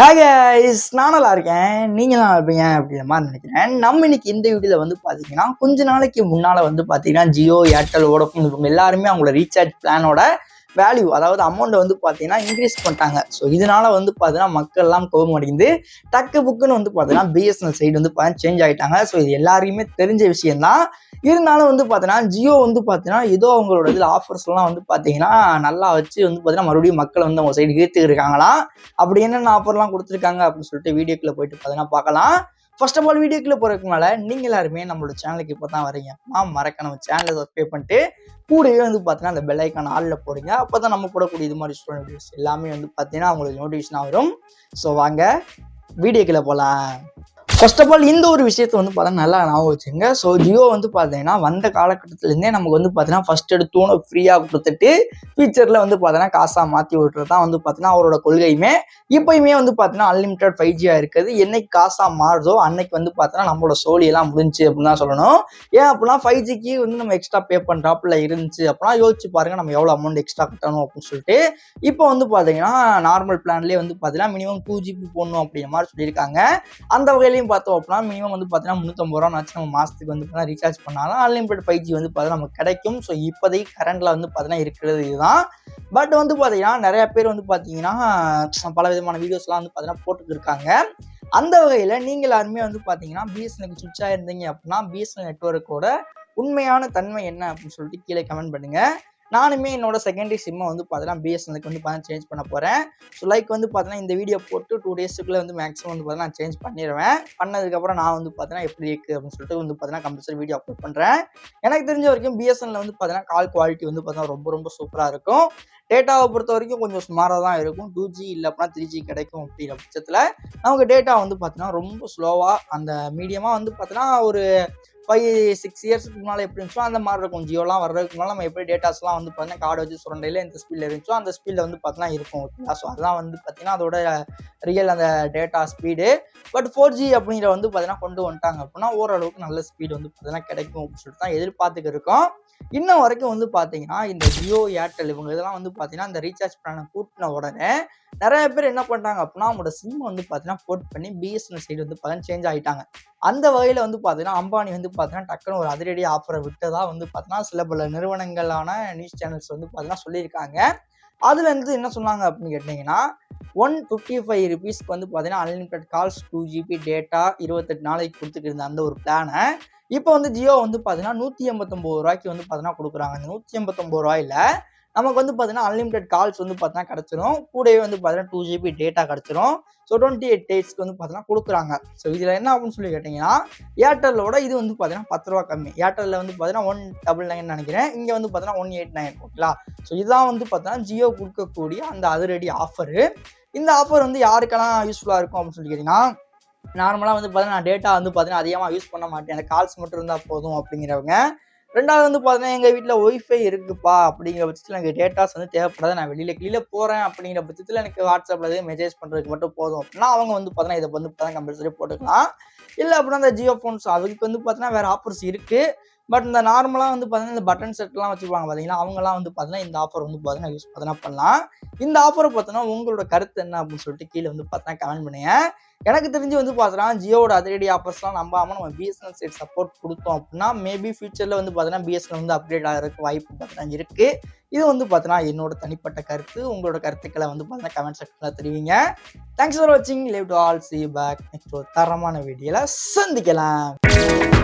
Hi நான் நல்லா இருக்கேன். நீங்கள் நல்லா இருப்பீங்க அப்படிங்கிற மாதிரி நினைக்கிறேன். நம்ம இன்னைக்கு இந்த வீடியோவில் வந்து பார்த்தீங்கன்னா கொஞ்ச நாளைக்கு முன்னால் வந்து பார்த்தீங்கன்னா ஜியோ ஏர்டெல் வோடஃபோன் இவங்க எல்லாருமே அவங்களோட ரீசார்ஜ் பிளானோட வேல்யூ அதாவது அமௌண்ட்டை வந்து பார்த்தீங்கன்னா இன்க்ரீஸ் பண்ணிட்டாங்க. ஸோ இதனால வந்து பார்த்தீங்கன்னா மக்கள்லாம் கோபம் அடைந்து டக்கு புக்குன்னு வந்து பார்த்தீங்கன்னா பிஎஸ்என்எல் சைடு வந்து பார்த்தீங்கன்னா சேஞ்ச் ஆகிட்டாங்க ஸோ இது எல்லாருமே தெரிஞ்ச விஷயம்தான். இருந்தாலும் வந்து பார்த்தீங்கன்னா ஜியோ வந்து பார்த்தீங்கன்னா ஏதோ அவங்களோட இதில் ஆஃபர்ஸ்லாம் வந்து பார்த்தீங்கன்னா நல்லா வச்சு வந்து பார்த்தீங்கன்னா மறுபடியும் மக்கள் வந்து அவங்க சைடு ஈர்த்துக்கிட்டு இருக்காங்களாம். அப்படி என்னென்ன ஆஃபர்லாம் கொடுத்துருக்காங்க அப்படின்னு சொல்லிட்டு வீடியோக்குள்ள போயிட்டு பார்த்தீங்கன்னா பார்க்கலாம். ஃபர்ஸ்ட் ஆஃப் ஆல் வீடியோக்குள்ள போறதுக்கு மேல நீங்க எல்லாருமே நம்மளோட சேனலுக்கு இப்போ தான் வரீங்க மாம் மறக்க நம்ம சேனலை சப்ஸ்கிரைப் பண்ணிட்டு கூடவே வந்து பார்த்தீங்கன்னா அந்த பெல் ஆளில் போடுங்க. அப்போ தான் நம்ம போடக்கூடிய இது மாதிரி ஸ்டூடெண்ட் வீடியோஸ் எல்லாமே வந்து பார்த்தீங்கன்னா அவங்களுக்கு நோட்டிஃபிகேஷன் வரும். ஸோ வாங்க வீடியோக்குள்ள போகலாம் ஃபர்ஸ்ட் ஆஃப் ஆல் இந்த ஒரு விஷயத்தை வந்து பார்த்தீங்கன்னா நல்லா ஞாபகம் வச்சுங்க ஸோ ஜியோ வந்து பார்த்தீங்கன்னா வந்த காலகட்டத்திலேருந்தே நமக்கு வந்து பார்த்தீங்கன்னா ஃபர்ஸ்ட் எடுத்தோன்னு ஃப்ரீயாக கொடுத்துட்டு ஃபியூச்சரில் வந்து பார்த்தீங்கன்னா காசாக மாற்றி விட்டுறது தான் வந்து பார்த்தீங்கன்னா அவரோட கொள்கையுமே. இப்போயுமே வந்து பார்த்தீங்கன்னா அன்லிமிட்டட் ஃபைவ் ஜியாக இருக்குது. என்னைக்கு காசாக மாறுதோ அன்னைக்கு வந்து பார்த்தீங்கன்னா நம்மளோட சோழியெல்லாம் முடிஞ்சு அப்படின்னு தான் சொல்லணும். ஏன் அப்படின்னா ஃபைவ் ஜிக்கு வந்து நம்ம எக்ஸ்ட்ரா பே பண்ணுறாப்புல இருந்துச்சு அப்படின்னா யோசிச்சு பாருங்க நம்ம எவ்வளோ அமௌண்ட் எக்ஸ்ட்ரா கட்டணும் அப்படின்னு சொல்லிட்டு இப்போ வந்து பார்த்தீங்கன்னா நார்மல் பிளான்லேயே வந்து பார்த்தீங்கன்னா மினிமம் டூ ஜிபி போடணும் அப்படிங்கிற மாதிரி சொல்லியிருக்காங்க. அந்த வகையிலையும் பார்த்தோம் அப்படின்னா மினிமம் வந்து பார்த்தீங்கன்னா முந்நூற்றம்பது ரூபா வச்சு நம்ம மாதத்துக்கு வந்து பார்த்தீங்கன்னா ரீசார்ஜ் பண்ணாலும் அன்லிமிடெட் ஃபைவ் ஜி வந்து பார்த்தீங்கன்னா நமக்கு கிடைக்கும். ஸோ இப்போதைக்கு கரண்டில் வந்து பார்த்தீங்கன்னா இருக்கிறது இதுதான். பட் வந்து பார்த்தீங்கன்னா நிறைய பேர் வந்து பார்த்தீங்கன்னா பல விதமான வீடியோஸ்லாம் வந்து பார்த்தீங்கன்னா போட்டுட்டு இருக்காங்க அந்த வகையில் நீங்கள் எல்லாருமே வந்து பார்த்தீங்கன்னா பிஎஸ்என்எல் சுவிட்சாக இருந்தீங்க அப்படின்னா பிஎஸ்என்எல் நெட்ஒர்க்கோட உண்மையான தன்மை என்ன அப்படின்னு சொல்லிட்டு கீழே கமெண்ட் பண்ணுங்கள் நானுமே என்னோட செகண்டரி சிம்மை வந்து பார்த்தீங்கன்னா பிஎஸ்என்எலுக்கு வந்து பார்த்தீங்கன்னா சேஞ்ச் பண்ண போகிறேன் ஸோ லைக் வந்து பார்த்தீங்கன்னா இந்த வீடியோ போட்டு டூ டேஸுக்குள்ளே வந்து மேக்ஸிமம் வந்து பார்த்தீங்கன்னா சேஞ்ச் பண்ணிடுவேன் பண்ணதுக்கப்புறம் நான் வந்து பார்த்தீங்கன்னா எப்படி இருக்குது அப்படின்னு சொல்லிட்டு வந்து பார்த்தீங்கன்னா கம்பல்சரி வீடியோ அப்லோட் பண்ணுறேன் எனக்கு தெரிஞ்ச வரைக்கும் பிஎஸ்என்எல் வந்து பார்த்தீங்கன்னா கால் குவாலிட்டி வந்து பார்த்தீங்கன்னா ரொம்ப ரொம்ப சூப்பராக இருக்கும் டேட்டாவை பொறுத்த வரைக்கும் கொஞ்சம் சுமாராக தான் இருக்கும் டூ ஜி இல்லை அப்படின்னா த்ரீ ஜி கிடைக்கும் அப்படிங்கிற பட்சத்தில் நமக்கு டேட்டா வந்து பார்த்தீங்கன்னா ரொம்ப ஸ்லோவாக அந்த மீடியமாக வந்து பார்த்தீங்கன்னா ஒரு ஃபைவ் சிக்ஸ் இயர்ஸ்க்கு முன்னால் எப்படி இருந்துச்சோ அந்த மாதிரி இருக்கும். ஜியோலாம் வர்றதுக்கு முன்னால் நம்ம எப்படி டேட்டாஸ்லாம் வந்து பார்த்தீங்கன்னா கார்டு வச்சு சுரண்டையில் எந்த ஸ்பீடில் இருந்துச்சோ அந்த ஸ்பீடில் வந்து பார்த்தீங்கன்னா இருக்கும். ஓகேங்களா ஸோ அதெல்லாம் வந்து பார்த்தீங்கன்னா அதோட ரியல் அந்த data speed but four G அப்படிங்கிற வந்து பார்த்தீங்கன்னா கொண்டு வந்துட்டாங்க அப்படின்னா ஓரளவுக்கு நல்ல ஸ்பீடு வந்து பார்த்தீங்கன்னா கிடைக்கும் அப்படின்னு சொல்லிட்டு தான் எதிர்பார்த்துக்கு இருக்கோம். இன்னும் வரைக்கும் வந்து பார்த்தீங்கன்னா இந்த ஜியோ ஏர்டெல் இவங்க இதெல்லாம் வந்து பார்த்தீங்கன்னா இந்த ரீசார்ஜ் பிளானை கூட்டின உடனே நிறைய பேர் என்ன பண்ணுறாங்க அப்படின்னா அவங்களோட சிம் வந்து பார்த்தீங்கன்னா போர்ட் பண்ணி பிஎஸ்என்எல் சைடு வந்து பார்த்தீங்கன்னா சேஞ்ச் ஆகிட்டாங்க அந்த வகையில் வந்து பார்த்தீங்கன்னா அம்பானி வந்து பார்த்தீங்கன்னா டக்குன்னு ஒரு அதிரடி ஆஃபரை விட்டதாக வந்து பார்த்தீங்கன்னா சில பல நிறுவனங்களான நியூஸ் சேனல்ஸ் வந்து பார்த்தீங்கன்னா சொல்லியிருக்காங்க. அதுல இருந்து என்ன சொன்னாங்க அப்படின்னு கேட்டிங்கன்னா ஒன் ஃபிஃப்டி ஃபைவ் ருபீஸ்க்கு வந்து பார்த்தீங்கன்னா unlimited calls two GB data இருபத்தெட்டு நாளைக்கு கொடுத்துட்டு இருந்த அந்த ஒரு பிளானை இப்போ வந்து ஜியோ வந்து பார்த்தீங்கன்னா நூற்றி எண்பத்தொம்போது ரூபாய்க்கு வந்து பார்த்தீங்கன்னா கொடுக்குறாங்க. அந்த நூற்றி எண்பத்தொம்போது ரூபாயில நமக்கு வந்து பார்த்தீங்கன்னா அன்லிமிட்டட் கால்ஸ் வந்து பார்த்தீங்கன்னா கிடச்சிரும் கூடவே வந்து பார்த்தீங்கன்னா டூ ஜிபி டேட்டா கிடச்சிரும் ஸோ டுவெண்ட்டி எயிட் டேஸ்க்கு வந்து பார்த்தீங்கன்னா கொடுக்குறாங்க ஸோ இதில் என்ன ஆகும்னு சொல்லி கேட்டிங்கன்னா ஏர்டெல்லோட இது வந்து பார்த்தீங்கன்னா பத்து ரூபா கம்மி ஏர்டெல்லில் வந்து பார்த்தீங்கன்னா ஒன் டபுள் நைன் நினைக்கிறேன் இங்கே வந்து பார்த்தீங்கன்னா ஒன் எயிட் நைன் ஓகேங்களா ஸோ இதுதான் வந்து பார்த்தீங்கன்னா ஜியோ கொடுக்கக்கூடிய அந்த அதிரடி ஆஃபரு இந்த ஆஃபர் வந்து யாருக்கெல்லாம் யூஸ்ஃபுல்லாக இருக்கும் அப்படின்னு சொல்லி கேட்டிங்கன்னா நார்மலாக வந்து பார்த்தீங்கன்னா நான் டேட்டா வந்து பார்த்தீங்கன்னா அதிகமாக யூஸ் பண்ண மாட்டேன் எனக்கு கால்ஸ் மட்டும் இருந்தால் போதும் அப்படிங்கிறவங்க ரெண்டாவது வந்து பார்த்தீங்கன்னா எங்கள் வீட்டில் ஒய்ஃபை இருக்குப்பா அப்படிங்கிற பட்சத்தில் எனக்கு டேட்டாஸ் வந்து தேவைப்படாது நான் வெளியில் கீழே போகிறேன் அப்படிங்கிற பட்சத்தில் எனக்கு வாட்ஸ்அப்பில் எதுவும் மெசேஜ் பண்ணுறதுக்கு மட்டும் போதும். அப்படின்னா அவங்க வந்து பார்த்தீங்கன்னா இதை வந்து பார்த்தீங்கன்னா கம்பல்சரி போட்டுக்கலாம். இல்லை அப்படின்னா இந்த ஜியோ ஃபோன்ஸ் அதுக்கு வந்து பார்த்தீங்கன்னா வேறு ஆஃபர்ஸ் இருக்குது பட் இந்த நார்மலாக வந்து பார்த்தீங்கன்னா இந்த பட்டன் செட்லாம் வச்சுருப்பாங்க பார்த்தீங்கன்னா அவங்கலாம் வந்து பார்த்தீங்கன்னா இந்த ஆஃபர் வந்து பார்த்தீங்கன்னா யூஸ் பார்த்தீங்கன்னா பண்ணலாம். இந்த ஆஃபரை பார்த்தோன்னா உங்களோட கருத்து என்ன அப்படின்னு சொல்லிட்டு கீழே வந்து பார்த்தீங்கன்னா கமெண்ட் பண்ணுங்க. எனக்கு தெரிஞ்சு வந்து பார்த்தோன்னா ஜியோட அதிரடி ஆஃபர்ஸ்லாம் நம்பாமல் நம்ம பிஎஸ்என்எல் சைட் சப்போர்ட் கொடுத்தோம் அப்படின்னா மேபி ஃபியூச்சரில் வந்து பார்த்தீங்கன்னா பிஎஸ்என்எல் வந்து அப்டேட் ஆகிறதுக்கு வாய்ப்பு பார்த்தீங்கன்னா இருக்குது இது வந்து பார்த்தீங்கன்னா என்னோட தனிப்பட்ட கருத்து. உங்களோட கருத்துக்களை வந்து பார்த்தீங்கன்னா கமெண்ட் செக்ஷனில் தெரிவிங்க. தேங்க்ஸ் ஃபார் வாட்சிங் live to all see back next ஒரு தரமான வீடியோவில் சந்திக்கலாம்.